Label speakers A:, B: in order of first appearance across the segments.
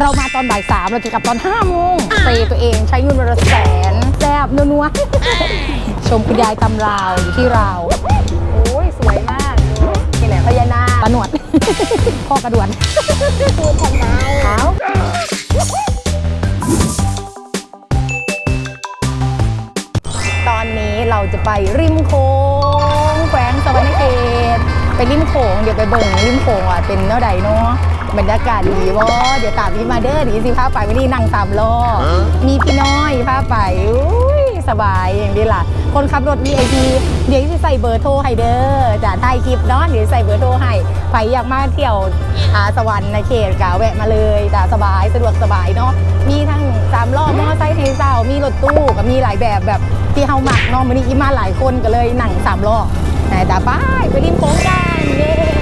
A: เรามาตอนบ่ายสามเราจะกลับตอนห้าโมงเปย์ตัวเองใช้เงินวันละแสนแซบนัวๆชมคุณยายตำราวอยู่ที่ราว
B: โอ้ยสวยมากดูที่ไหนพญานาค
A: ตาหนวด พ่อกระดวน
B: คือทนาย
A: เท้าตอนนี้เราจะไปริมโขงแขวงสวรรณเขตไปริมโขงเดี๋ยวไปเบิ่งริมโขงอะเป็นเท่าใดเนาะ บรรยากาศดีวะเดี๋ยวตามพี่มาเด้อดีสิพาไปวันนี้นั่งตามล้อมีพี่น้อยพาไปอุ้ยสบายอย่างนี้ล่ะ คนขับรถ VIP เดี๋ยวจะใส่เบอร์โทรให้เด้อจะถ่ายคลิปเนาะเดี๋ยวใส่เบอร์โทรให้ใครอยากมาเที่ยวอาสวรรค์ในเขตกาแวะมาเลยจ้ะสบายสะดวกสบายเนาะมีทั้งสามล้อมอเตอร์ไซค์ไฮเซามีรถตู้ก็มีหลายแบบแบบที่เฮาหมักเนาะวันนี้อีมาหลายคนก็เลยหนังสามล้อไหนจ้ะไปไปริมโค้งกันเย้อากาศดี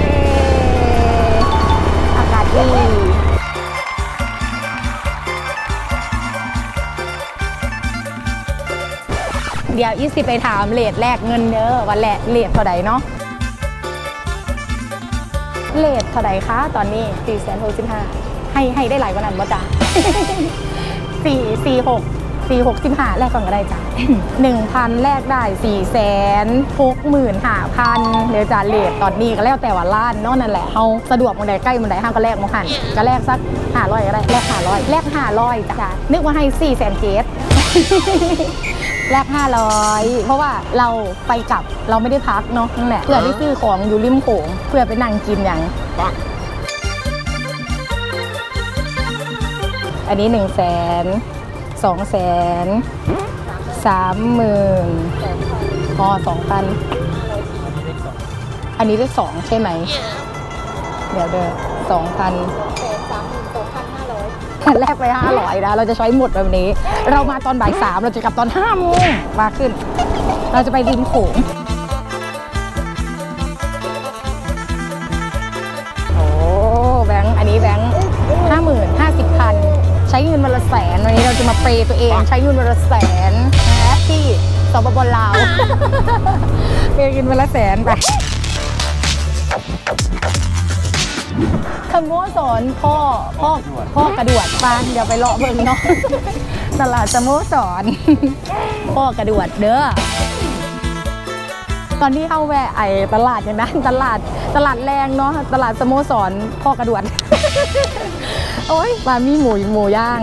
A: เดี๋ยวอีสิไปถามเลทแรกเงินเด้อวันแรกเลทเท่าไหร่เนาะเลทเท่าไหร่คะตอนนี้4ี่แสนหกสิบห้าให้ให้ได้หลายกว่านั้นบ่จ้ะสี่สี่หก สี่หกสิบห้าแลกก่อนก็ได้จ้ะหนึ่งพันแลกได้สี่แสนหกหมื่นห้าพันเดี๋ยวจะเลทตอนนี้ก็แล้วแต่ว่าล้านนาะนั่นแหละเฮาสะดวกมันใดใกล้มันใดห้าก็แลกมาหันก็แลกสักห้าร้อยก็ได้แลกห้าร้อยแลกห้าร้อยจ้ะนึกว่าให้สี่แสนเจดแลก500 เพราะว่าเราไปกลับเราไม่ได้พักเนาะนั่นแหละเพื่อได้ซื้อของอยู่ริมโขงเพื่อไปนั่งกินอย่างอันนี้1นึ่งแสน สองแสนสามหมื่นอ๋อสองพันอันนี้เลขสองใช่ไหม เดี๋ยวเด้อสองพัน
B: แสามหมื่นสองพันห้าร้อย
A: แลกไปห้าร้อยนะ เราจะใช้หมดแบบนี้ เรามาตอนบ่ายสามเราจะกลับตอนห้าโมงมาขึ้น เราจะไปริมโขง แสน วันนี้เราจะมาเปย์ตัวเองใช้เงินวันละแสนนะที่สปปลาวเปย์เงินวันละแสนไปคำว่าสอนพ่อพ่อพ่อกระดวดปานเดี๋ยวไปเลาะเบิ่งเนาะตลาดสโมสรพ่อกระดวดเด้อตอนที่เข้าแวะไอ้ตลาดอย่างนั้นตลาดตลาดแรงเนาะตลาดสโมสรพ่อกระดวด โอ้ยมามีหมูหมูย่าง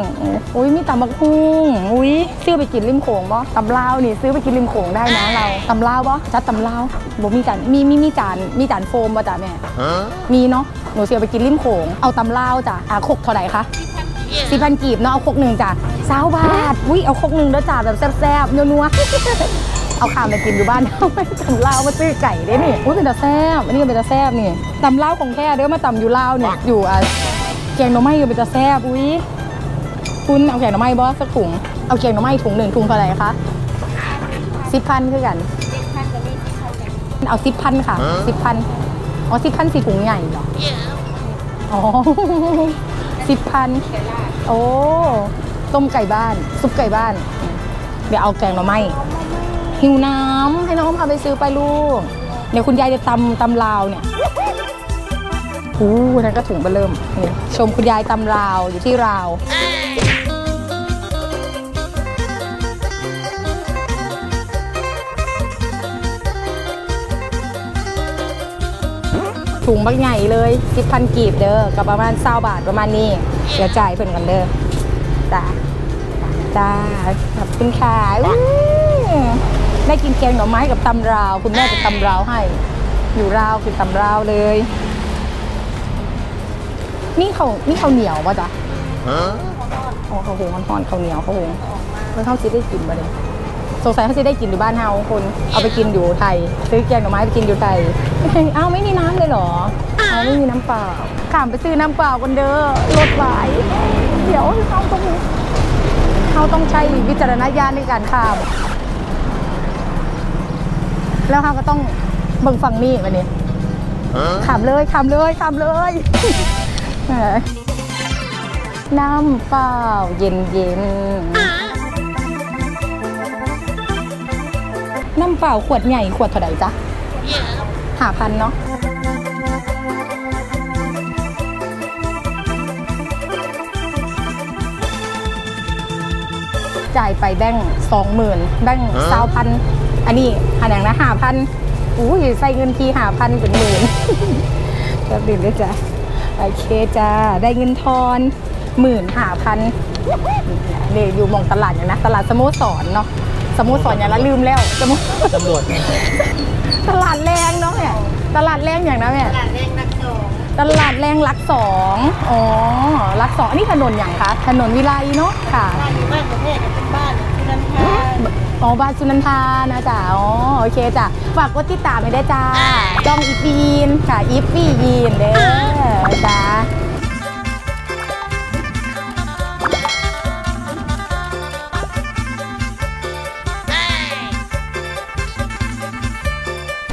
A: อุ้ยมีตำบักหุ่งอุ้ยซื้อไปกินริมโขงบ่ตำลาวนี่ซื้อไปกินริมโขงได้นะเราตำลาวบ่จัดตำลาวบ่มีจานมีมีมีจานมีจานโฟมบ่จ้ะแม่มีเนาะหนูเสียไปกินริมโขงเอาตำลาวจ้ะอะคกเท่าไหร่คะสี่พันกีบเนาะเอาคกหนึ่งจ้ะสาวบาทอุ้ยเอาคกหนึ่งแล้วจ้ะแบบแซ่บๆนัวๆเอาข้ามไปกินอยู่บ้านเอาไปตำลาวมาซื้อไก่ได้นี่อุ้ยเป็นตาแซ่บอันนี้ก็เป็นตาแซ่บนี่ตำลาวของแท้เด้อมาตำอยู่ลาวเนี่ยอยู่อะ แกงหน่อไม้ก็เป็นตาแซ่บอุ้ยคุณเอาแกงหน่อไม้บอสักถุงเอาแกงหน่อไม้ถุงหนึ่งถุงเท่าไหร่คะสิบพันคือกัน
B: เจ็ดพันกับเลขที่เขาเนี่ย
A: เอาสิบพันค่ะสิบพันอ๋อสิบพันสี่ถุงใหญ่เหรออ๋อสิบพัน
B: เดี๋ยวล่า
A: โอ้ต้มไก่บ้าน ซุปไก่บ้าน เดี๋ยวเอาแกงหน่อไม้หิวน้ำให้น้องพาไปซื้อไปลูก เดี๋ยวคุณยายจะตำตำลาวเนี่ย อู้นั่นก็ถุงเบเริ่มนี่ชมคุณยายตำลาวอยู่ที่ราวถุงบักใหญ่เลยสิบพันกีบเด้อกับประมาณเศร้าบาทประมาณนี้เดี๋ยวจ่ายเพิ่นกันเด้อจ้าจ้าขอบคุณค่ะได้กินแกงหน่อไม้กับตำราว คุณแม่จะตำราวให้ อยู่ราวคือตำราวเลย นี่เขานี่เขาวเหนียวป่ะจ๊ะอ๋อเขาวหุงห่อนๆเขาวเหนียวเขาวหุงเมื่อเขาซิได้กินมาเลยสงสัยเขาซิได้กินอยู่บ้านเฮาคน เอาไปกินอยู่ไทย ซื้อแกงหน่อไม้ไปกินอยู่ไทยอ้าวไม่มีน้ำเลยเหรออ้าวไม่มีน้ำเปล่าข้ามไปซื้อน้ำเปล่ากันเด้อรถหลายเดี๋ยวเขาต้องเขาต้องใช้วิจารณญาณในการข้าม แล้วเขาก็ต้องเบิ่งฝั่งนี้วันนี้ขามเลยขามเลยขามเลยเออ น้ำเปล่าเย็นเย็นน้ำเปล่าขวดใหญ่ขวดเท่าไหร่จ๊ะห้าพันเนาะจ่ายไปแบงสองหมื่นแบงสาวพันอันนี้อันอย่างนะหาพันอู้ยใส่เงินทีห้าพันเป็นหมื่นแบบนี้เลยจ้ะ โอเคจ้า ได้เงินทอนหมื่นห้าพันเนี่อยู่มองตลาดอย่างนะตลาดสโมสรเนาะสโมสรอย่างละลืมแล้วสโม
C: ตำรวจ
A: ตลาดแรงเนาะเนี่ยตลาดแรงอย่างนะแม่
B: ตลาดแรงนักสอง
A: ตลาดแรงรักสองอ๋อรักสองอันนี้ถนนอย่างคะถนนวิไลเนาะค่ะ
B: บ้านอยู่บ้านประเทศเป็นบ้านที่นั่นค่ะ
A: อ๋อบ้านสุนันทานะจ๊ะอ๋อโอเคจ้ะฝากกดติดตามไปได้วยจ้าจองอีฟีนค่ะอีฟี่ยีนเด้อจ้า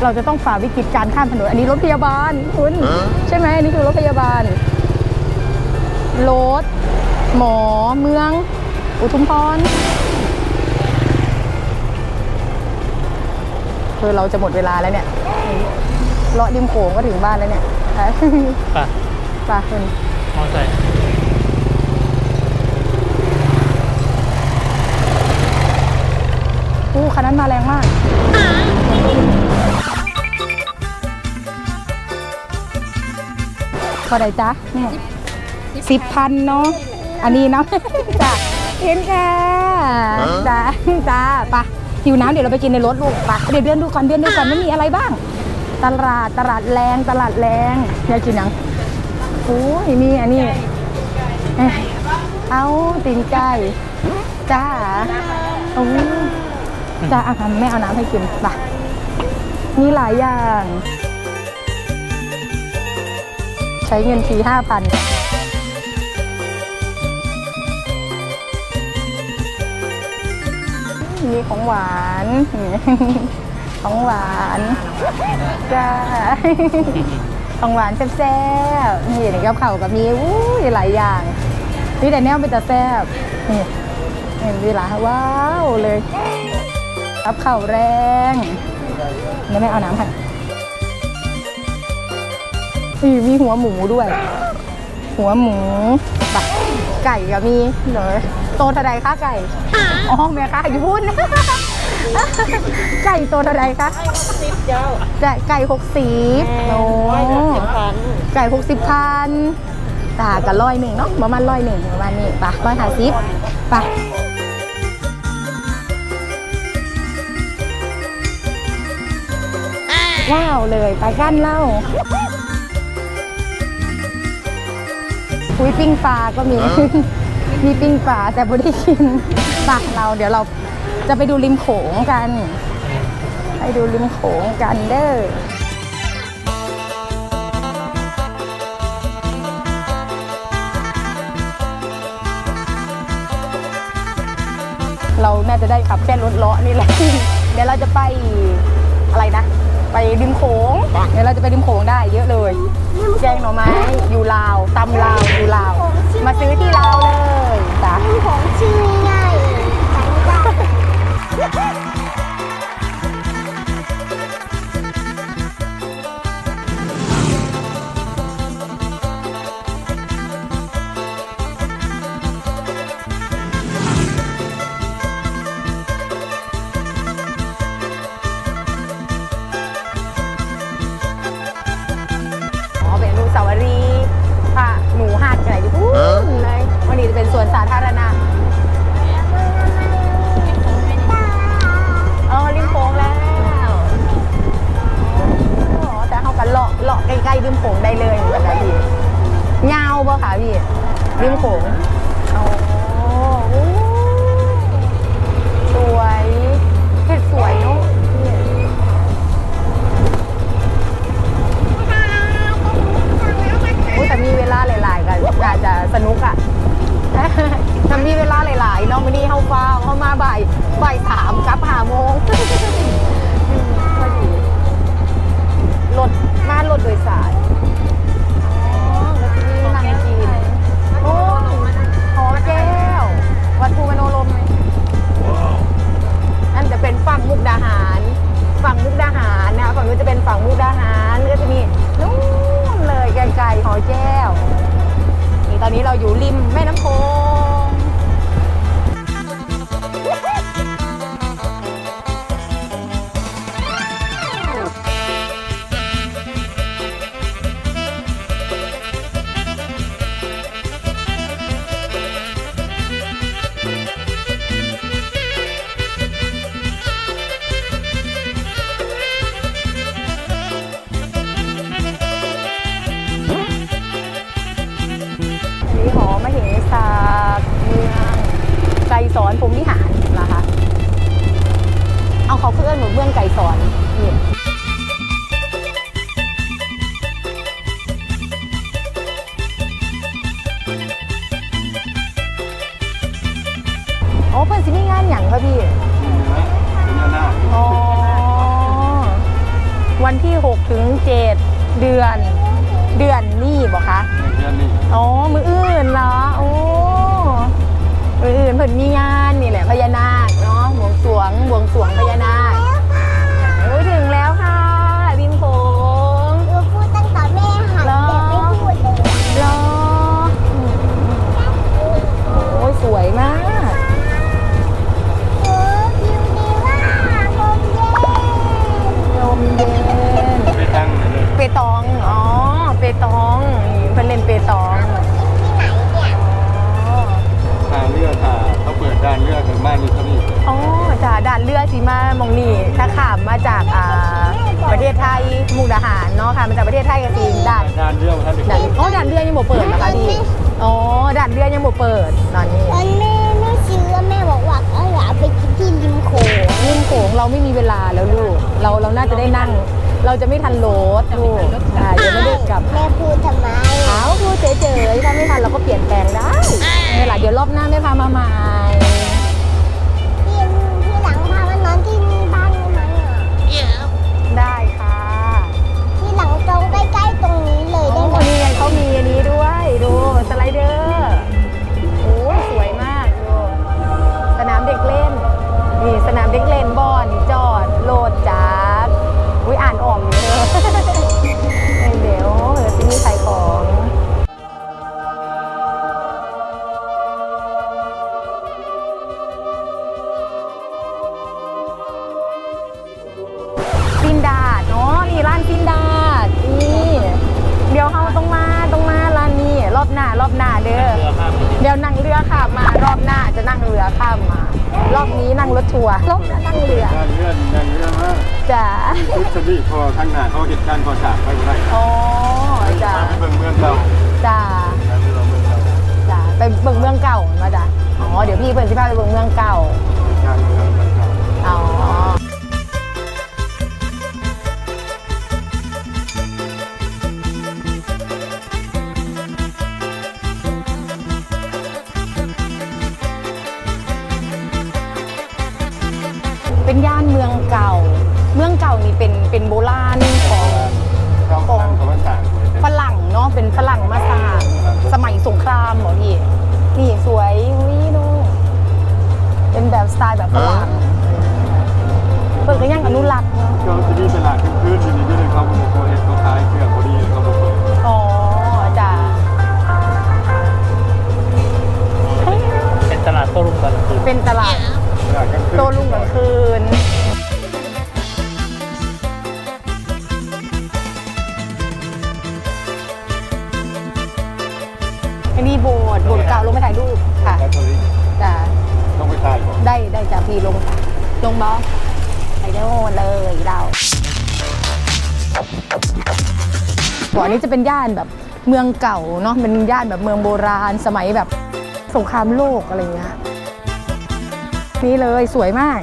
A: เราจะต้องฝ่าวิกฤตการข้ามถนนอันนี้รถพยาบาลคุณใช่ไหมอันนี้คือรถพยาบาลรถหมอเมือง อุทุมพร คือเราจะหมดเวลาแล้วเนี่ยเลาะริมโขงก็ถึงบ้านแล้วเนี่ยไป
C: ป่ะ
A: ไปคุณ
C: มอไซค์
A: อู้คันนั้นมาแรงมากพอได้จ๊ะเนี่ยสิบพันเนาะอันนี้เนาะจ้ะเห็นค่ะจ้าจ้าไปะ หิวน้ำเดี๋ยวเราไปกินในรถลูกไปะเดี๋ยวเดินดูก่อนเดินดูก่อนว่มีอะไรบ้าง ตลาดตลาดแรงตลาดแรงอยากกินยังโอ้ยมีอันนี้เอ้าตีนไก่จ้าโอ้จ้าอาหารแม่เอาน้ำให้กินไปะมีหลายอย่าง ใช้เงินทีห้าพัน มีของหวานของหวานจ้าของหวานแซ่บๆนี่นี่กับเข่าวกับมีอู้ยหลายอย่างนี่แต่แนวเป็นแต่แซ่บนี่เห็นดีละว้าวเลยกับเข่าวแรงนี่ไม่เอาน้ำค่ะนี่มีหัวหมูด้วย หัวหมูไก่ก็มีเนอะ โตเท่าใดคะไก่ อ๋อแม่คะอยู่พูดไก่ตัวเท่าไรคะ
B: สิบเจ้า
A: จะไก่หกสิบโอ้
B: ร้อยหกสิบพัน
A: ไก่หกสิบพันตากับร้อยหนึ่งเนาะประมาณร้อยหนึ่งประมาณนี้ปะร้อยห้าสิบปะว้าวเลยไปกันเล่าอุ้ยปิ้งปลาก็มี มีปิ้งปลาแต่ไม่ได้กินปะเราเดี๋ยวเราจะไปดูริมโขงกัน ไปดูริมโขงกันเด้อเราน่าจะได้ขับแค่รถเลาะนี่แหละ เดี๋ยวเราจะไปอะไรนะ ริมโขงเดี๋ยวเราจะไปริมโขงได้เยอะเลย แกงหน่อไม้อยู่ลาวตำลาวอยู่ลาว มาซื้อที่ลาวเลยจ้ะ
B: ของชื่อง่ายจั
A: ริมโขงได้เลยเหมือนกันพี่เงาปะคะพี่ริมโขงอ๋ออู้สวยเห็ดสวยเนาะพี่อุ๊ยแต่มีเวลาหลาย ๆ กันอาจจะสนุกอะถ้ามีเวลาหลายๆเน้องไม่ได้เข้าฟ้าเข้ามาบ่ายบ่ายสามกลับหาโมงอืมพอดีรถ มารถโดยสารอ๋อแล้วที่นี่นั่งกินโอ้หอแก้ว วัดภูมโนรมไหมนั่นจะเป็นฝั่งมุกดาหาร ฝั่งมุกดาหารนะคะฝั่งนู้นจะเป็นฝั่งมุกดาหารก็จะมีนู่นเลยไกลๆหอแก้วนี่ตอนนี้เราอยู่ริมแม่ หยังคะพี่
D: เป็นา
A: อ๋อวันที่6ถึง7เดือน เดือนนี่บอกคะ
D: เดือนนี้
A: อ๋อมืออื่นเหรอโอ้มืออื่นเพิ่นมีงานนี่แหละพญานาคเนาะบวงสรวงบวงสรวงพญานาคโอ้ถึงแล้วค่ะบิมโขง
B: หนูพูดตั้งแต่แม่หัน
A: เหรอ
B: แต่ไม่พูดเลย
A: รอโอ้ยสวยมาก
D: เลย
A: เปตอง อ๋อ เปตองนี่เพิ่นเล่นเปตอง
B: ที่ไหนเนี่ย
A: อ๋อ
D: ทางเรือถ้าเขาเปิดด้านเรือถึงบ้านนี่เท่านี้
A: อ๋อจ้าด่านเรือสีมามองนี่ถ้าขามมาจากอ่าประเทศไทยมุกดาหารเนาะค่ะมาจากประเทศไทยก็สีด่าน
D: ด้านเรือท่านเด็ก
A: ด่านอ๋อด่านเรือยังบ่เปิดนะคะพี่อ๋อด่านเรือยังบ่เปิดตอนนี้
B: ตอนแม่แม่ซื้อแม่บอกว่าเอาอยากไปกินที่ริมโขง
A: ริมโขงเราไม่มีเวลาแล้วลูกเราเราน่าจะได้นั่ง เราจะไม่ทันโหลดลูกอ่าเดี๋ยวไม่ได้กลับ
B: แม่พูดทำไม
A: เอาพูดเฉยๆถ้าไม่ทันเราก็เปลี่ยนแปลงได้นี่แหละเดี๋ยวรอบหน้าไม่พามาใหม่
B: ที่เพื่
D: อนสิ
A: พาไปเบิ่งเมืองเก่า นี้
D: จะเป็
C: น
A: ย่า
D: น
A: แบบเมืองเก่าเนาะเป็นย่านแบบเมืองโบราณ สมัยแบบสงครามโลกอะไรเงี้ยนี่เลยสวยมาก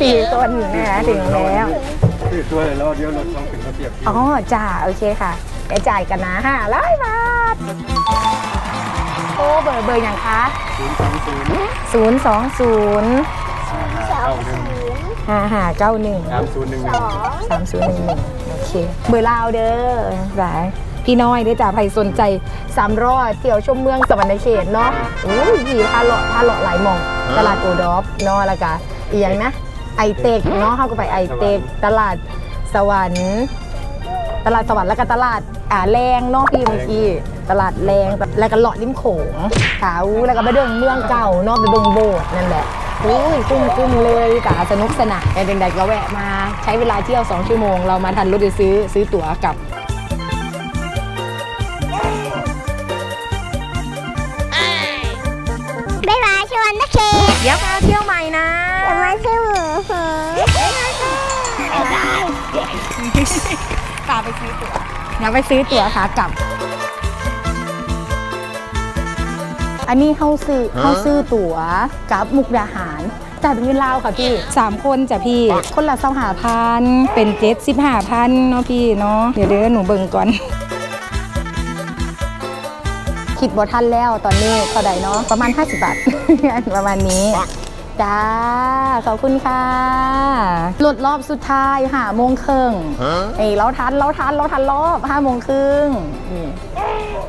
A: สี่คนนะคะถึงแล้ว
D: คือตัวเลยแล้วเดี๋ยวรถต้องถึงระเบียบที่
A: อ๋อจ้าโอเคค่ะเดี๋ยวจ่ายกันนะห้าร้อยบาท โอ้เบอร์เบอร์อย่างคะ
D: ศูนย์สามศูนย์
A: 0 2 0
B: สอง
D: เก้าหนึ่ง
B: ศูนย์
A: 5 5 9 1
D: สามศูนย์หนึ่งห
B: ส
D: นึ่
B: ง
A: สามศูนย์หนึ่งหนึ่งโอเค เบอร์ลาวเด้อสายพี่น้อยเด้อจ้าใครสนใจสามรอดเที่ยวชมเมืองสวรรณเขตเนาะอู้ยพี่พาเลาะพาเลาะหลายหมองตลาดโอดอฟเนาะแล้วก็ อีกอย่างนะไอเต็กเนาะเขาก็ไปไอเต็กตลาดสวรรค์ตลาดสวรรค์แล้วก็ตลาดอ่าแรงเนาะพี่เมื่อกี้ตลาดแรงแล้วก็เลาะริมโขงขาวแล้วก็ไปเดินเมืองเก่าเนาะไปเดินโบสถ์นั่นแหละอุ้ยกุ้มกุ้มเลยกะสนุกสนานแต่ใดๆก็แวะมา ใช้เวลาเที่ยว 2 ชั่วโมง เรามาทันรถไปซื้อซื้อตั๋วกลับ
B: บ๊ายบายชวนนะเคส
A: เดี๋ยวพาเที่ยวใหม่นะ
B: อย่ามาชื่อหมูหอบ๊ายบาย
A: พาไปซื้อตั๋วอยากไปซื้อตั๋วขากลับ อันนี้เขาซื้อเขาซื้อตั๋วกับมุกดาหารจ่ายเป็นเงินลาวค่ะพี่สามคนจ้ะพี่ คนละเศร้าหาพันเป็นเจ็ดสิบห้าพันเนาะพี่เนาะเดี๋ยวเดี๋ยวหนูเบิ่งก่อนคิดบ่ทันแล้วตอนนี้เท่าใดเนาะประมาณ 50 บาท ประมาณนี้ จ้า ขอบคุณค่ะรถรอบสุดท้ายหาโมงครึ่งเอ้ยเราทันเราทันเราทันรอบห้าโมงครึ่งนี่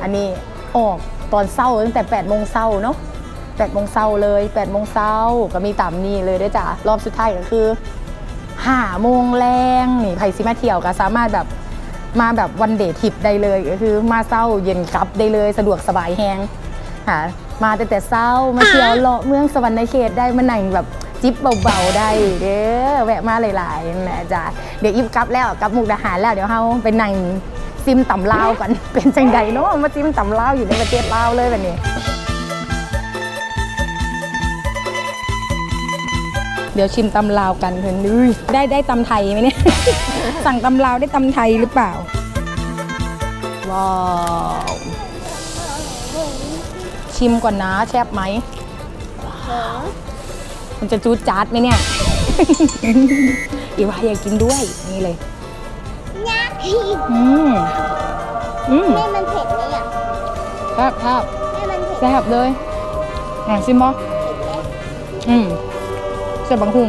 A: อันนี้ออกตอนเศร้าตั้งแต่8ปดโมงเศร้าเนาะแปดโมงเศร้าเลย8ปดโมงเศร้าก็มีต่ำนี่เลยเด้วยจ้ารอบสุดท้ายก็คือห้าโมงแรงนี่ไผ่ซิมาเที่ยวก็สามารถแบบมาแบบวันเดททริปได้เลยก็คือมาเศร้าเย็นกลับได้เลยสะดวกสบายแฮงค่ะ มาแต่แต่เศร้ามาเที่ยวเลาะเมืองสวรรค์ในเขตได้มานั่งแบบจิบเบาๆได้เด้อแวะมาหลายๆนั่นแหละจ้ะเดี๋ยวอิบกลับแล้วกลับมุกดาหารแล้วเดี๋ยวเฮาไปนั่งซิมตำลาวก่อนเป็นจังใดเนาะมาซิมตำลาวอยู่ในประเทศลาวเลยแบบนี้เดี๋ยวชิมตำลาวกันเพื่อนอุ้ยได้ได้ตำไทยไหมเนี่ย สั่งตำลาวได้ตำไทยหรือเปล่า ว้าว ชิมก่อนนะแซ่บไหม มันจะจูดจาดไหมเนี่ย อีวาอยากกินด้วย นี่เลย
B: ยักษ์
A: อืมอืม
B: แม่มันเผ็ดไหมอะ
A: แซ่บแซ่บ
B: แม่มันเผ็ด
A: แซ่บเลยอะชิมบ่อืมเส้นบักหุง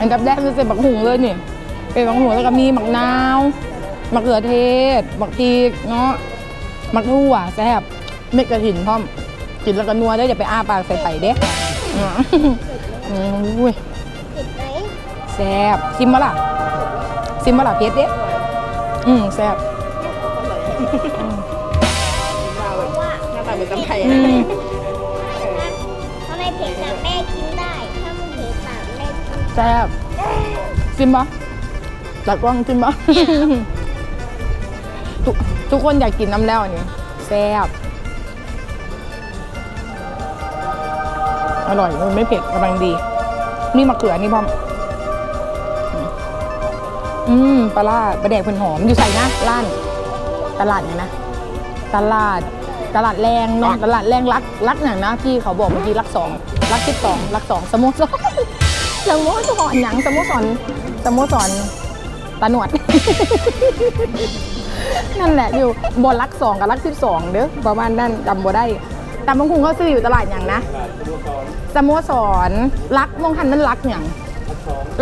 A: อันดับแรกคือเส้นบักหุงเลยนี่ เป็นบักหุงแล้วก็มีหมักนาวมะเขือเทศบักพริกเนาะมักทั่วแซ่บ เม็ดกระถินพร้อม กินแล้วก็นัวได้ออย่าไปอ้าปากใส่ไข่เด้อืมอืมอุ้ย
B: เผ็ดไหม
A: แซ่บซิมมาล่ะ ซิมมาล่ะเพชรเด้อืมแซ่บ
B: ว่า
A: อืม
B: ทำไมเผ็ดแต่แม่กินได้ ถ้ามันเผ็ดแต่แม่กิน
A: แซ่บซิมปะจากกล้องซิมปะทุกทุกคนอยากกินน้ำแล้วอันนี้แซ่บ อร่อยมันไม่เผ็ดกำลังดี นี่มะเขือนี่พร้อมอืมปลาล่าปลาแดกเพิ่นหอมอยู่ใส่นะร้าน ตลาดเนี่ยนะตลาดตลาดแรงเนาะตลาดแรงรักรักอย่างนะที่เขาบอกเมื่อกี้รักสองรักที่สองรักสองสโมสรสโมสรหยังสโมสรสโมสรตาหนวด นั่นแหละอยู่บนรักสองกับรักสิบสองเด้อประมาณนั้นจำบ่ได้ แต่บางคุงเขาซื้ออยู่ตลาดอย่างนะสโมสรรักมองหันนั้นรักอย่าง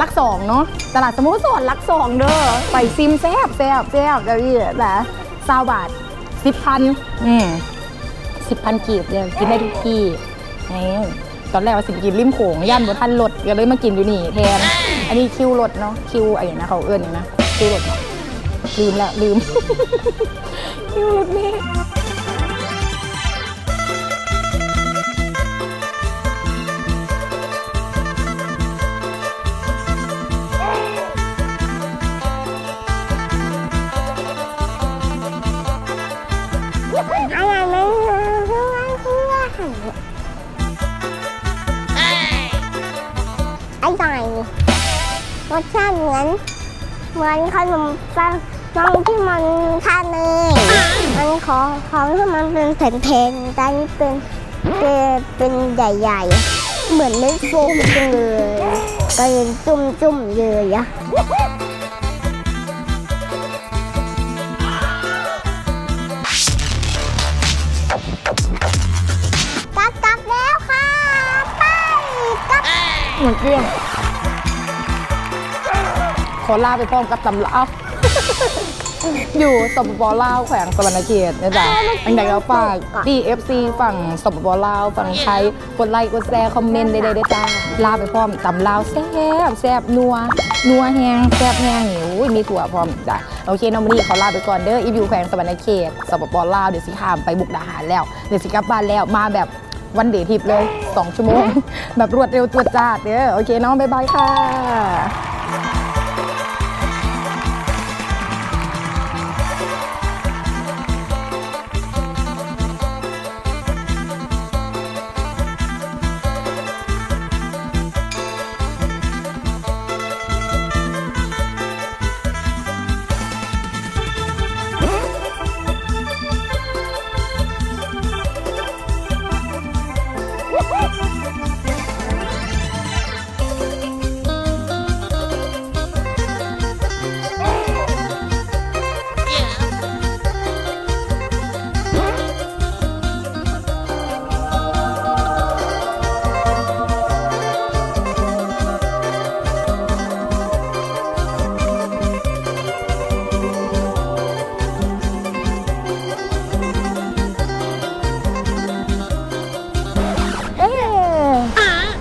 A: ลักสองเนาะตลาดสมุทรสอนลักสองเด้อไปซิมแซบแซบแซบเดี๋ยวนี้นะซาวบาทสิบพันอืมสิบพันกีบเนี่ยกินได้ทุกที่นี่ตอนแรกว่าสิบกินริมโขงย่านบนทันรถก็เลยมากินอยู่นี่แทน อันนี้คิวรถเนาะคิวไอ้นะเขาเอื้อนอย่างนะคิวรถลืมแล้วลืมคิวรถเมล์
B: รสชาติเหมือน เหมือนขนมปังน้องที่มันทานเนยมันของของที่มันเป็นแผ่นๆแต่นี่เป็นเป็นเป็นใหญ่ๆ เหมือนเม็ดโฟมเลยก็ยังจุ่มๆเลยอะ
A: กลับแล้วค่ะ ไปกลับหมดเรื่อง ลาไปพร้อมกับตำลาว อยู่สปปลาวแขวงสวรรณเขตนะจ๊ะอันไหนก็ฝาก DFC ฝั่งสปปลาวฝั่งไทยกดไลค์กดแชร์คอมเมนต์ได้ๆด้วยจ้าลาไปพร้อมตำลาวแซ่บแซ่บนัวนัวแหงแซ่บแหงนี่อุ้ยมีถั่วพร้อมจ้ะโอเคน้องมนี่ขอลาไปก่อนเด้ออีวิวแขวงสวรรณเขตสปปลาวเดี๋ยวสิข้ามไปบุกดาหารแล้วเดี๋ยวสิกลับบ้านแล้วมาแบบวันเดททิปเลย 2 ชั่วโมง แบบรวดเร็วตัวจ้าดเด้อโอเคน้อง บ๊ายบายค่ะ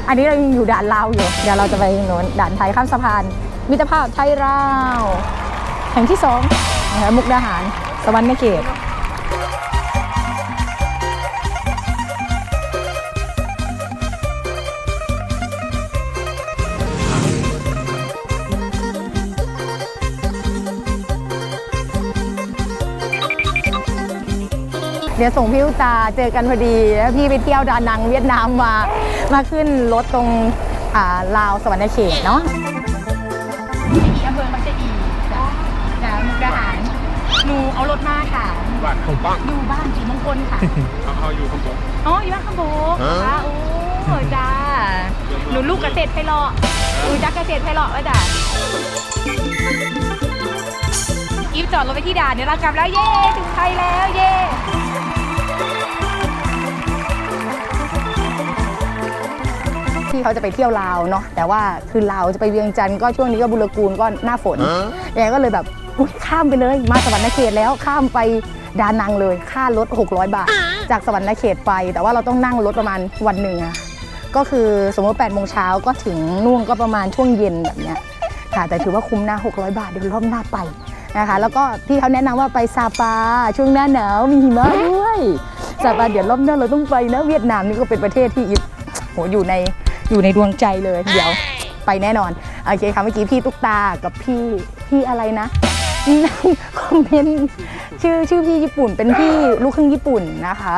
A: อันนี้เรายังอยู่ด่านลาวอยู่ เดี๋ยวเราจะไปโน้นด่านไทยข้ามสะพาน มิตรภาพไทยลาวแห่งที่สองนะคะมุกดาหาร สวรรค์เขต เดี๋ยวส่งพี่ลูกตาเจอกันพอดีแล้วพี่ไปเที่ยวดานังเวียดนามมา มาขึ้นรถตรงอ่าลาวสวรรณเขตเนาะอำเภอมักจะอีจ้ะจ้ะมุกดาหารหนูเอารถมาค่ะ
D: บ้านของปัง
A: อยู่บ้านสีมงคลค่ะ
D: เอาเอาอยู่ข้างบน
A: อ๋ออยู่บ้านข้างโบกค่ะโอ้จ้าหนูลูกเกษตรไพเราะหนูจักเกษตรไพเราะไว้จ้ะ อีฟจอดรถไปที่ด่านเดี๋ยวเรากลับแล้วเย้ถึงไทยแล้วเย้ที่เขาจะไปเที่ยวลาวเนาะแต่ว่าคือลาวจะไปเวียงจันทร์ก็ช่วงนี้ก็บุรกูลก็หน้าฝนแกก็เลยแบบอุ๊ยข้ามไปเลย มาสวรรณเขตแล้วข้ามไปดานังเลยค่ารถ 600 บาท จากสวรรณเขตไป แต่ว่าเราต้องนั่งรถประมาณวันหนึ่งอะก็คือสมมติ8โมงเช้าก็ถึงนู่นก็ประมาณช่วงเย็นแบบเนี้ยค่ะแต่ถือว่าคุ้มนะ600 บาทเดี๋ยวรอบหน้าไป นะคะ แล้วก็พี่เขาแนะนำว่าไปซาปาช่วงหน้าหนาวมีหิมะด้วยซาปาเดี๋ยวรอบหน้าเราต้องไปนะเวียดนามนี่ก็เป็นประเทศที่อิฟโหอยู่ในอยู่ในดวงใจเลยเดี๋ยวไปแน่นอนโอเคค่ะเมื่อกี้พี่ตุ๊กตากับพี่พี่อะไรนะคอมเมนต์ชื่อชื่อพี่ญี่ปุ่น เป็นพี่ลูกครึ่งญี่ปุ่นนะคะ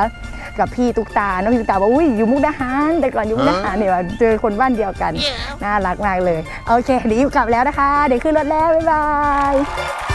A: กับพี่ตุ๊กตาน้องพี่ตุ๊กตาบอกอุ้ยอยู่มุกดาหารแต่ก่อนอยู่มุกดาหารเนี่ยเจอคนบ้านเดียวกันน่ารักมากเลยโอเคเดี๋ยวอยู่กลับแล้วนะคะ เดี๋ยวขึ้นรถแล้วบ๊ายบาย